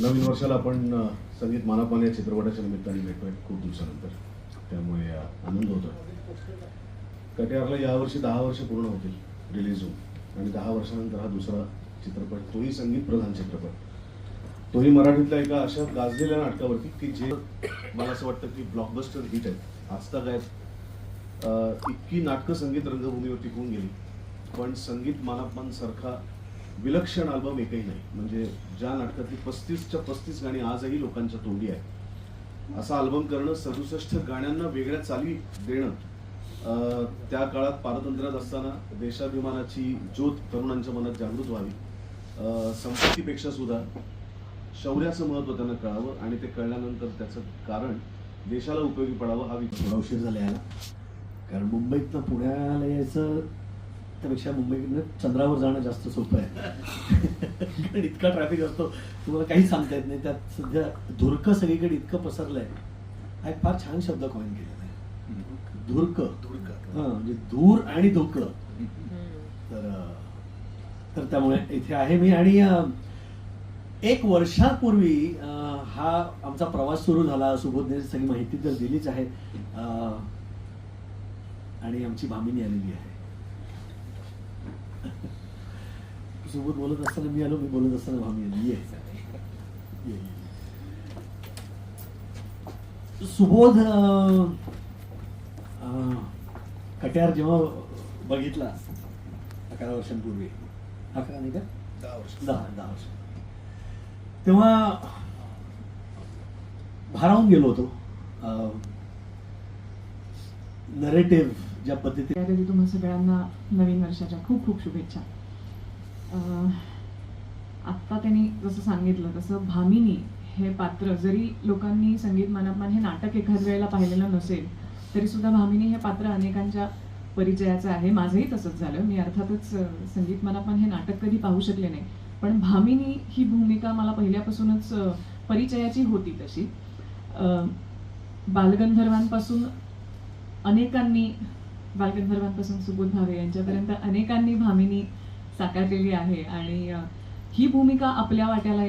नवीन वर्षाला आपण संगीत मानापान या चित्रपटाच्या निमित्ताने भेटतोय खूप दिवसानंतर. त्यामुळे आनंद होतो कट्यारला यावर्षी दहा वर्ष पूर्ण होतील रिलीज होऊन. आणि दहा वर्षानंतर हा दुसरा चित्रपट तोही संगीत प्रधान चित्रपट. तोही मराठीतल्या एका अशा गाजलेल्या नाटकावरती की जे मला असं वाटतं की ब्लॉकबस्टर हिट आहेत. आजता काय इतकी नाटकं संगीत रंगभूमीवर टिकून गेली. पण संगीत मानापान सारखा विलक्षण अल्बम एकही नाही. म्हणजे ज्या नाटकातली पस्तीसच्या पस्तीस गाणी आजही लोकांच्या तोंडी आहे असा अल्बम करणं सदुसष्ट गाण्यांना वेगळ्या चाली देणं त्या काळात पारतंत्र्यात असताना देशाभिमानाची ज्योत तरुणांच्या मनात जागृत व्हावी संपत्तीपेक्षा सुद्धा शौर्याचं महत्त्व त्यांना कळावं आणि ते कळल्यानंतर त्याचं कारण देशाला उपयोगी पडावं हा विचार. उशीर झाला कारण मुंबईतनं पुण्याला यायचं त्यापेक्षा मुंबईतनं चंद्रावर जाणं जास्त सोपं आहे. कारण इतका ट्रॅफिक असतो तुम्हाला काही सांगता येत नाही. त्यात सध्या धुरकं सगळीकडे इतकं पसरलं आहे हा एक फार छान शब्द कॉइन केलेला आहे. धुरकं. धुरकं. हां म्हणजे धूर आणि धुकं. तर तर त्यामुळे इथे आहे मी आणि एक वर्षापूर्वी हा आमचा प्रवास सुरू झाला. सुबोधने सगळी माहिती तर दिलीच आहे. आणि आमची भामिनी आलेली आहे. सुबोध बोलत असताना मी आलो मी बोलत असताना भामी आली. ये. ये, ये. सुबोध कट्यार जेव्हा बघितला अकरा वर्षांपूर्वी. अकरा नाही का? दहा वर्ष. दहा दहा वर्ष. तेव्हा भारावून गेलो होतो. नरेटिव्ह ज्या पद्धतीने त्यासाठी तुम्हा सगळ्यांना नवीन वर्षाच्या खूप खूप शुभेच्छा. आत्ता त्यांनी जसं सांगितलं तसं भामिनी हे पात्र जरी लोकांनी संगीत मानापमान हे नाटक एखाद वेळेला पाहिलेलं नसेल तरी सुद्धा भामिनी हे पात्र अनेकांच्या परिचयाचं आहे. माझंही तसंच झालं. मी अर्थातच संगीत मानापमान हे नाटक कधी पाहू शकले नाही. पण भामिनी ही भूमिका मला पहिल्यापासूनच परिचयाची होती तशी. बालगंधर्वांपासून अनेकांनी बालगंधर्वांपासून सुबोध भावे यांच्यापर्यंत अनेकांनी भामिनी साकारलेली आहे. आणि ही भूमिका आपल्या वाट्याला